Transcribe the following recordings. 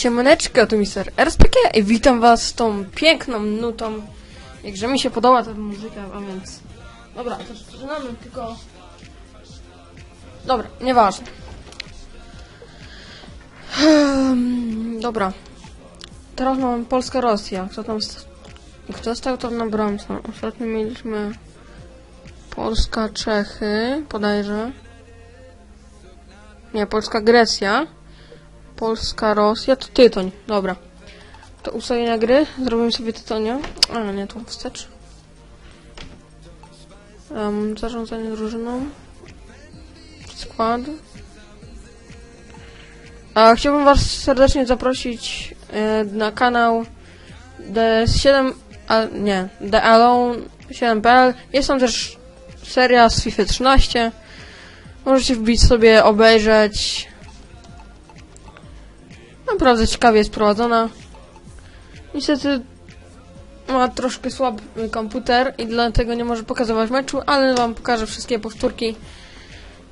Siemaneczko, to Mister RSPK i witam was z tą piękną nutą. Jakże mi się podoba ta muzyka, a więc... Dobra, to zaczynamy, tylko... Dobra, nieważne. Hmm, Dobra. Teraz mamy Polska-Rosja. Kto tam... Kto stał tam na bramce? Ostatnio mieliśmy... Polska-Czechy, podajże. Nie, Polska-Grecja. Polska, Rosja, to tytoń, dobra. To ustawienia gry, zrobimy sobie tytonia. A, nie, tu wstecz. Um, zarządzanie drużyną. Skład. A, chciałbym was serdecznie zaprosić e, na kanał DS7, a, nie, The Alone 7.pl. Jest tam też seria z FIFA 13. Możecie wbić sobie, obejrzeć. Naprawdę ciekawie jest prowadzona. Niestety ma troszkę słaby komputer i dlatego nie może pokazywać meczu, ale wam pokażę wszystkie powtórki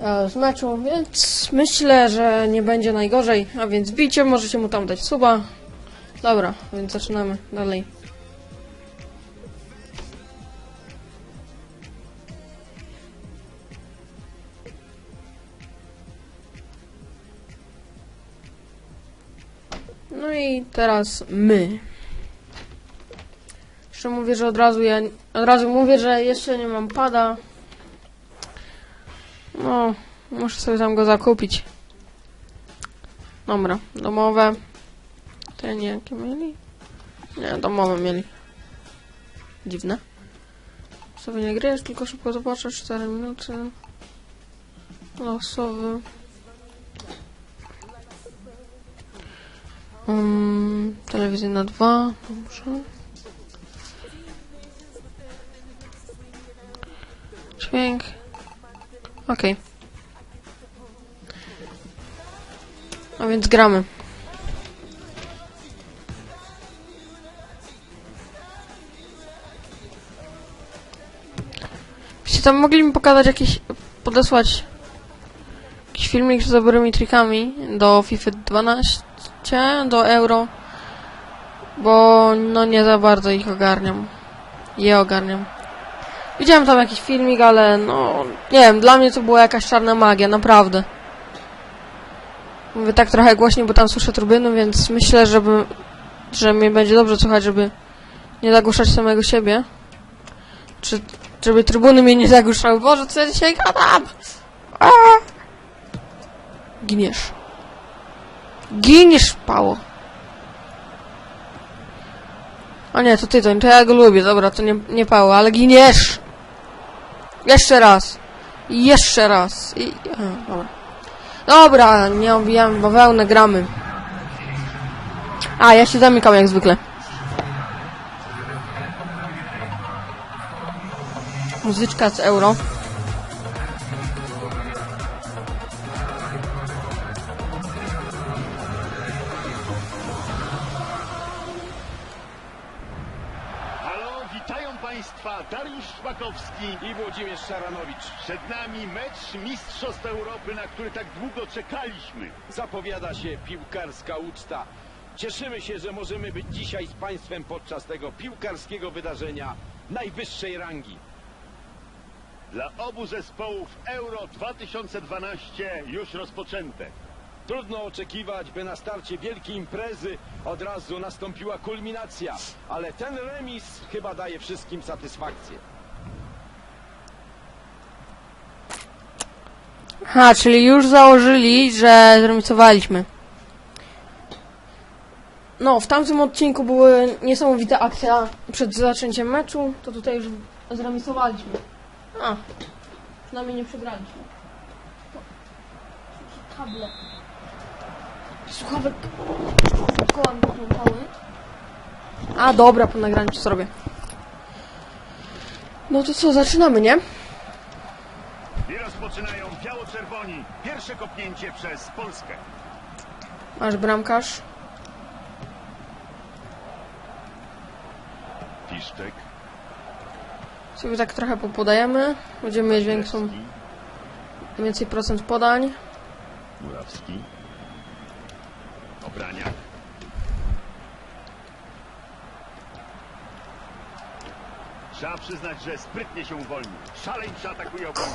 e, z meczu, więc myślę, że nie będzie najgorzej. A więc bijcie, możecie mu tam dać suba. Dobra, więc zaczynamy dalej. I teraz my. Jeszcze mówię, że od razu ja od razu mówię, że jeszcze nie mam pada. No, muszę sobie tam go zakupić. Dobra, domowe. Te nie jakie mieli? Nie, domowe mieli. Dziwne. Sobie nie gry, już tylko szybko zobaczę. 4 minuty. Losowy. Um, telewizję na dwa, dobrze. Dźwięk. Okej. A więc gramy. Byście tam mogli mi pokazać jakieś, podesłać jakiś filmik z dobrymi trikami do FIFA 12 do euro, bo no nie za bardzo ich ogarniam. Je ogarniam. Widziałem tam jakiś filmik, ale no nie wiem, dla mnie to była jakaś czarna magia, naprawdę. Mówię tak trochę głośniej, bo tam słyszę trubyny, więc myślę, żeby, że mnie będzie dobrze słuchać, żeby nie zagłuszać samego siebie. Czy żeby trybuny mnie nie zagłuszały. Boże, co ja dzisiaj gadam? Giniesz. Giniesz, Pało. O nie, to tytoń, to ja go lubię, dobra, to nie, nie Pało, ale giniesz! Jeszcze raz. Jeszcze raz. I... Dobra. Dobra, nie obijamy bawełnę, gramy. A, ja się zamykam jak zwykle. Muzyczka z euro. Państwa Dariusz Szpakowski. i Włodzimierz Szaranowicz. Przed nami mecz Mistrzostw Europy, na który tak długo czekaliśmy. Zapowiada się piłkarska uczta. Cieszymy się, że możemy być dzisiaj z Państwem podczas tego piłkarskiego wydarzenia najwyższej rangi. Dla obu zespołów Euro 2012 już rozpoczęte. Trudno oczekiwać, by na starcie wielkiej imprezy od razu nastąpiła kulminacja, ale ten remis chyba daje wszystkim satysfakcję. Ha, czyli już założyli, że zremisowaliśmy. No, w tamtym odcinku były niesamowite akcja przed zaczęciem meczu, to tutaj już zremisowaliśmy. A, przynajmniej nie przegraliśmy. Kable. Słuchawek. Koła mi. A, dobra, po nagraniu to zrobię. No to co, zaczynamy, nie? I rozpoczynają biało-czerwoni. Pierwsze kopnięcie przez Polskę. Masz bramkarz. Piszczek, Sobie tak trochę popodajemy. Będziemy mieć większą, więcej procent podań. Murawski zabrania. Trzeba przyznać, że sprytnie się uwolnił. Szaleńczy atakuje obronę.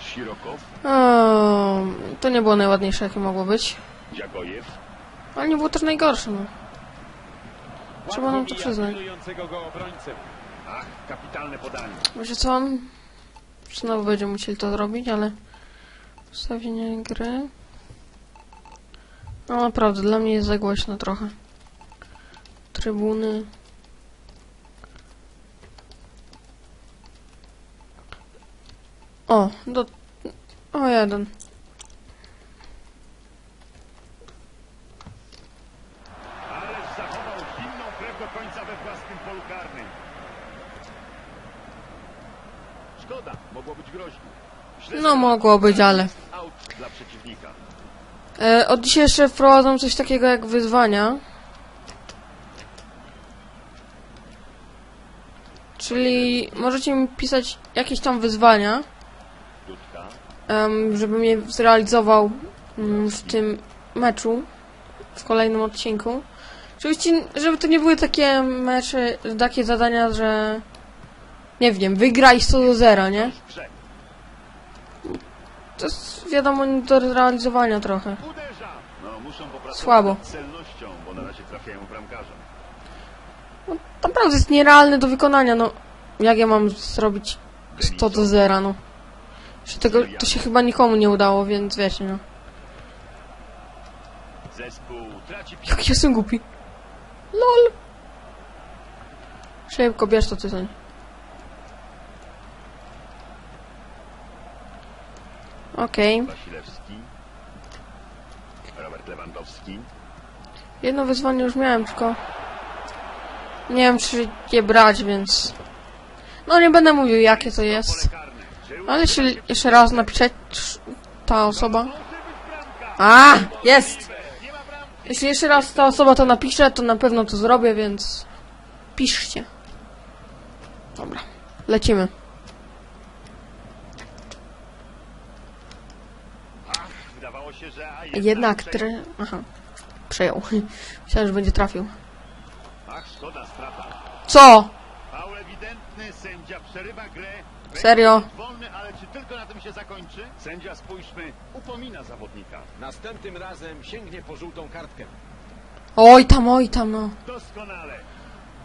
Sirokow, O, to nie było najładniejsze, jakie mogło być. Dziagojew, Ale nie było też najgorsze, no. Trzeba nam to przyznać. atakującego go ach, kapitalne podanie. Wiecie co? Znowu będziemy musieli to zrobić, ale... Ustawienie gry... No naprawdę, dla mnie jest za głośno trochę. Trybuny... O, do... O, jeden. Ależ zachował zimną krew do końca we własnym polu karnym. Szkoda, mogło być groźnie. Źle No, mogło być, ale... E, od dzisiaj jeszcze wprowadzą coś takiego jak wyzwania. Czyli możecie mi pisać jakieś tam wyzwania, żebym je zrealizował mm, w tym meczu, w kolejnym odcinku. Oczywiście, żeby to nie były takie mecze, takie zadania, że nie wiem, wygraj 100 do 0, nie? To jest wiadomo nie do zrealizowania trochę. No, muszą popracować Słabo. nad celnością, bo na razie trafiają bramkarza. Naprawdę jest nierealne do wykonania, no. Jak ja mam zrobić 100 do 0, no. Że tego, to się chyba nikomu nie udało, więc wiecie, no. Zespół traci piłkę. Jak jestem głupi. LOL. Szybko, bierz to tytoń. Okej. Wasilewski. Robert Lewandowski. Jedno wyzwanie już miałem, tylko... Nie wiem, czy je brać, więc... No, nie będę mówił, jakie to jest. Ale jeśli jeszcze raz napisze ta osoba... A, jest! Jeśli jeszcze raz ta osoba to napisze, to na pewno to zrobię, więc... Piszcie. Dobra, lecimy. Ach, wydawało się, że... A Jednak tre... Aha. Przejął. Myślałem, że będzie trafił. Ach, szkoda, strata. Co? Serio? Wolny, ale czy tylko na tym się zakończy? Sędzia, spójrzmy, upomina zawodnika. Następnym razem sięgnie po żółtą kartkę. Oj tam, oj tam, no. Doskonale.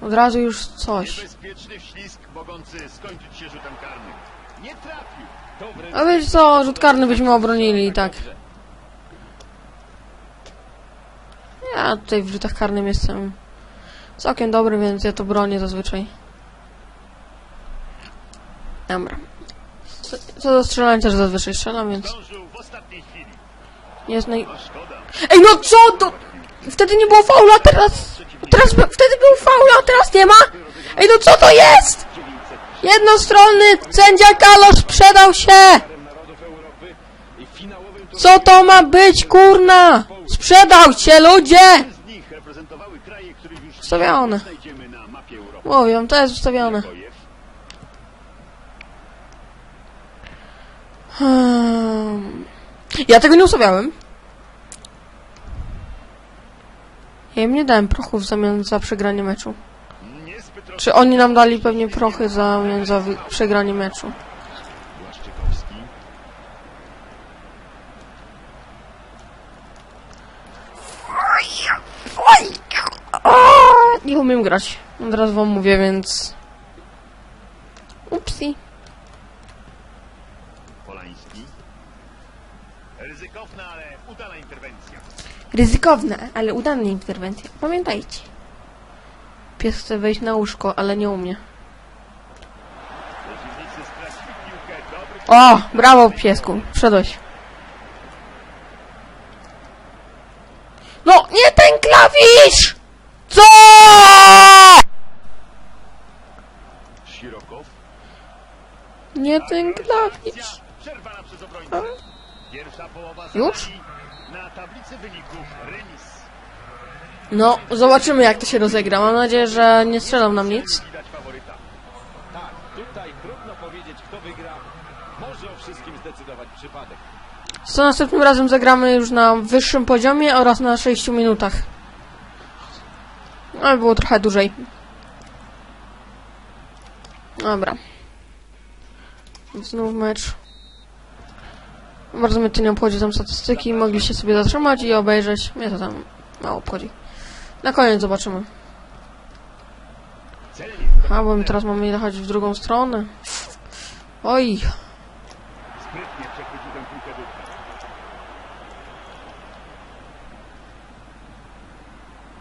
Od razu już coś. Niebezpieczny wślizg mogący skończyć się rzutem karnym. Nie trafił. Wręcz A wiesz co, rzut karny byśmy obronili i tak. dobrze. Ja tutaj w rzutach karnym jestem całkiem dobry, więc ja to bronię zazwyczaj. Dobra. Co- Co do strzelania też zazwyczaj strzelam, więc nie jest naj... Ej, no co to? Wtedy nie było faula, teraz... Teraz wtedy był faul, a teraz nie ma? Ej, no co to jest? Jednostronny sędzia Kalosz sprzedał się! Co to ma być, kurna? Sprzedał się, ludzie! Ustawione. Mówią, to jest ustawione. Hmm. Ja tego nie ustawiałem. Ja im nie dałem prochów w zamian za przegranie meczu. Czy oni nam dali pewnie prochy w zamian za wy- przegranie meczu? Nie umiem grać. Od razu wam mówię, więc... Upsi. Polański. Ryzykowna, ale udana interwencja. Ale udane interwencje. Pamiętajcie. Pies chce wejść na łóżko, ale nie umie. O, brawo piesku, wszedłeś. No, nie ten klawisz! Co? Sirokow. Nie ten klawisz. Akcja Przerwana przez obrońcę. Pierwsza połowa Już? No, zobaczymy jak to się rozegra. Mam nadzieję, że nie strzelą nam nic. Tak. Co następnym razem zagramy już na wyższym poziomie oraz na 6 minutach. Ale było trochę dłużej. Dobra. Znów mecz. Bardzo mnie to nie obchodzi tam statystyki. Mogliście sobie zatrzymać i obejrzeć. Mnie to tam mało obchodzi. Na koniec zobaczymy. A, bo my teraz mamy jechać w drugą stronę. Oj.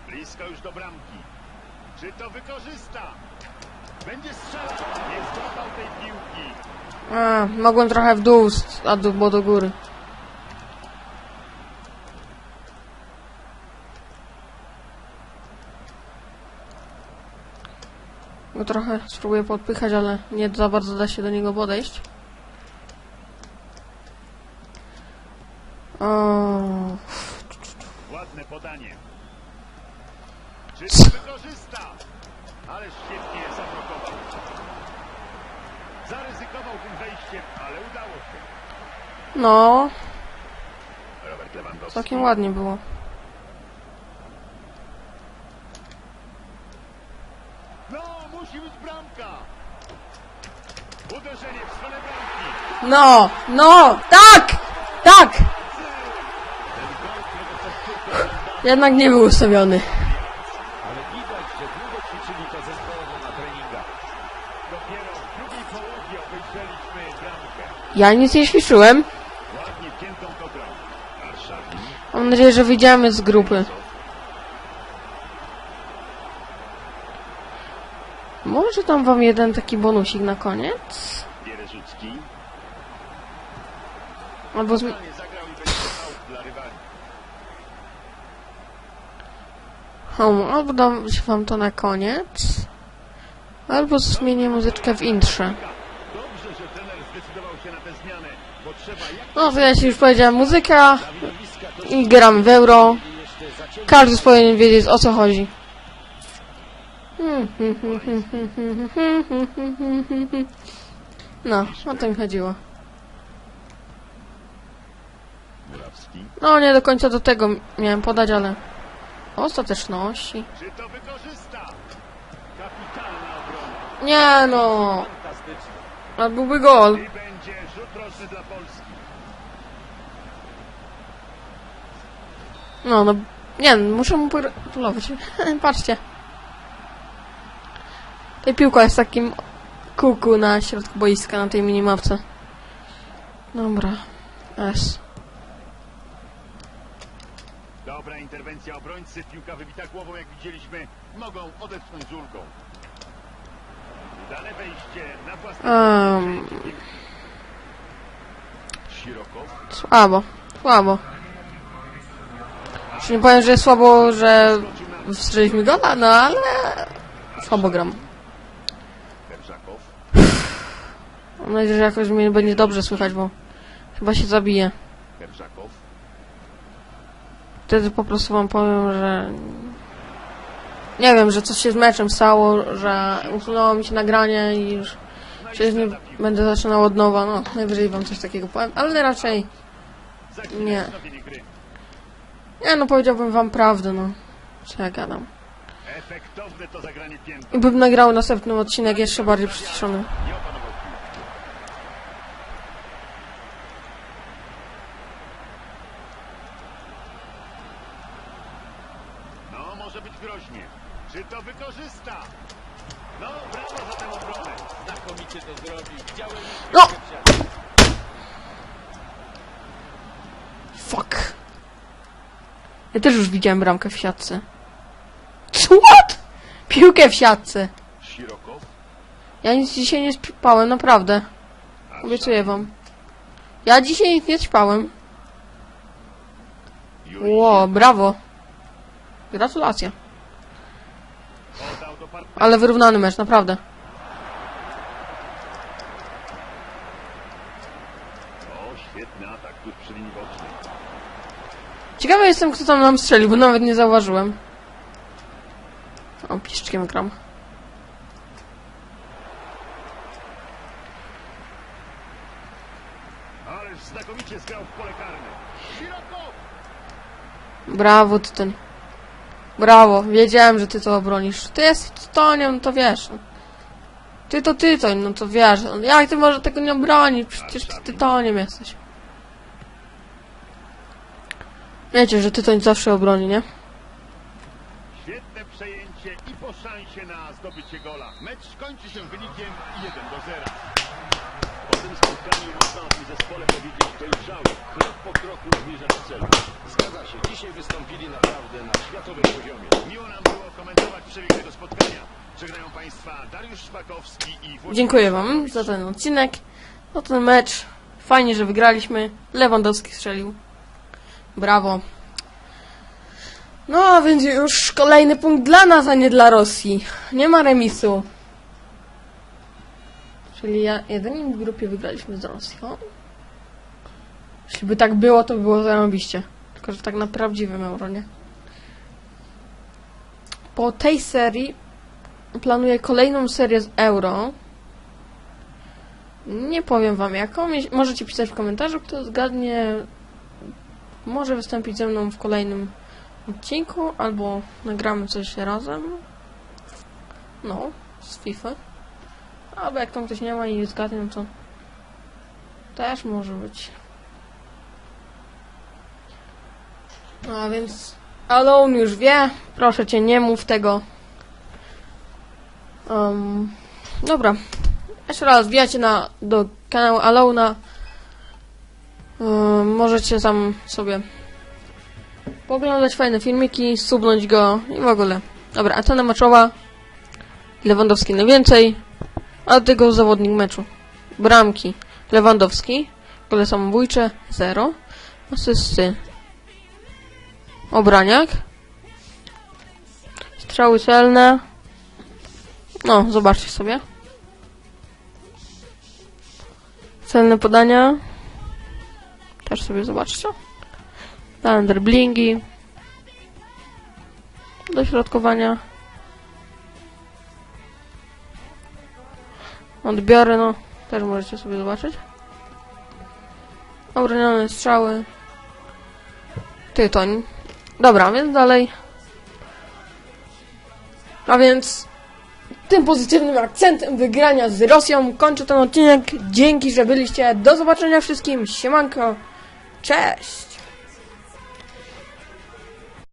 Blisko już do bramki. Czy to wykorzysta? Będzie strzelał. Nie złapał tej piłki. A, mogłem trochę w dół, a do, bo do góry. Go trochę spróbuję podpychać, ale nie za bardzo da się do niego podejść. O, Ładne podanie. Czy to wykorzysta? Ależ świetnie zablokował. Zaryzykował tym wejściem, ale udało się. no, Robert Lewandowski. całkiem ładnie było. No, musi być bramka. Uderzenie w stronę bramki. No, no, tak, tak! Jednak nie był ustawiony. Ale widać, że długo ćwiczyli to zespołowo na treningach. Dopiero w drugiej połowie obejrzeliśmy bramkę. Ja nic nie. Warszawin. Mam nadzieję, że wyjdziemy z grupy. Może tam wam jeden taki bonusik na koniec? Albo z... O, albo dam wam to na koniec. Albo zmienię muzyczkę w intrze. Dobrze, że trener zdecydował się na tę zmianę, bo trzeba jak No to ja ci już powiedziałem, muzyka i gram w euro. Każdy powinien wiedzieć o co chodzi. No, o to mi chodziło. No, nie do końca do tego miałem podać, ale ostateczności. Nie no. A byłby gol. No, no, nie muszę mu pogratulować. Patrzcie. Ta piłka jest takim kuku na środku boiska, na tej minimapce. Dobra, S. Dobra interwencja obrońcy. Piłka wybita głową, jak widzieliśmy. Mogą odetchnąć z ulgą. Um, słabo, słabo. Już nie powiem, że jest słabo, że wstrzeliśmy gola, no ale słabo gram. Mam nadzieję, że jakoś mnie będzie dobrze słychać, bo chyba się zabije. Wtedy po prostu wam powiem, że... Nie wiem, że coś się z meczem stało, że usunęło mi się nagranie i już przecież nie będę zaczynał od nowa, no najwyżej wam coś takiego powiem, ale raczej nie. nie no powiedziałbym wam prawdę, no co ja gadam. I bym nagrał następny odcinek jeszcze bardziej przyciszony. Nie opanował piłki. No, może być groźnie. Czy wykorzysta? No, brawo za tę obronę. Znakomicie to zrobił. Widziałem No! Fuck. Ja też już widziałem bramkę w siatce. What? Piłkę w siatce. Ja nic dzisiaj nie spałem, naprawdę. Obiecuję wam. Ja dzisiaj nic nie spałem. Ło, brawo. Gratulacje. Ale wyrównany mecz, naprawdę. Ciekawy jestem, kto tam nam strzelił, bo nawet nie zauważyłem. O, piszczkiem gram. W! Brawo, ten. Brawo, wiedziałem, że ty to obronisz. Ty jesteś Tonią, to wiesz. Ty to tytoń, no to wiesz, no jak ty może tego nie obronić? Przecież ty tytoniem jesteś. Wiecie, że tytoń zawsze obroni, nie? Świetne przejęcie i po szansie na zdobycie gola. Mecz kończy się wynikiem 1 do 0. Tym spotkaniu można o tym zespole powiedzieć dojrzały. Krok po kroku zmierza do celu. Zgadza się, dzisiaj wystąpili naprawdę na światowym poziomie. Miło nam było komentować przebieg tego spotkania. Żegnają Państwa Dariusz Szpakowski i Włodzimierz Dziękuję wam za ten odcinek, za ten mecz. Fajnie, że wygraliśmy. Lewandowski strzelił. Brawo. No, a więc już kolejny punkt dla nas, a nie dla Rosji. Nie ma remisu. Czyli ja jedyni w grupie wygraliśmy z Rosją. Jeśli by tak było, to by było zarobiście. Tylko, że tak na prawdziwym euro, nie? Po tej serii planuję kolejną serię z euro. Nie powiem wam jaką. Możecie pisać w komentarzu, kto zgadnie. Może wystąpić ze mną w kolejnym odcinku, albo nagramy coś razem. No, z FIFA. Albo jak tam ktoś nie ma i zgadnie, to też może być. No, a więc Alone już wie. Proszę cię, nie mów tego. Um, dobra. Jeszcze raz wbijacie na, do kanału Alona. Um, możecie tam sobie poglądać fajne filmiki, subnąć go i w ogóle. Dobra, a cena meczowa. Lewandowski najwięcej. A do tego zawodnik meczu. Bramki. Lewandowski. Gole samobójcze 0. Asysty. Obraniak. Strzały celne. No, zobaczcie sobie. Celne podania. Też sobie zobaczcie. Dane driblingi. Dośrodkowania. Odbiory, no. Też możecie sobie zobaczyć. Obronione strzały. Tytoń. Dobra, więc dalej. A więc tym pozytywnym akcentem wygrania z Rosją kończę ten odcinek. Dzięki, że byliście. Do zobaczenia wszystkim. Siemanko. Cześć.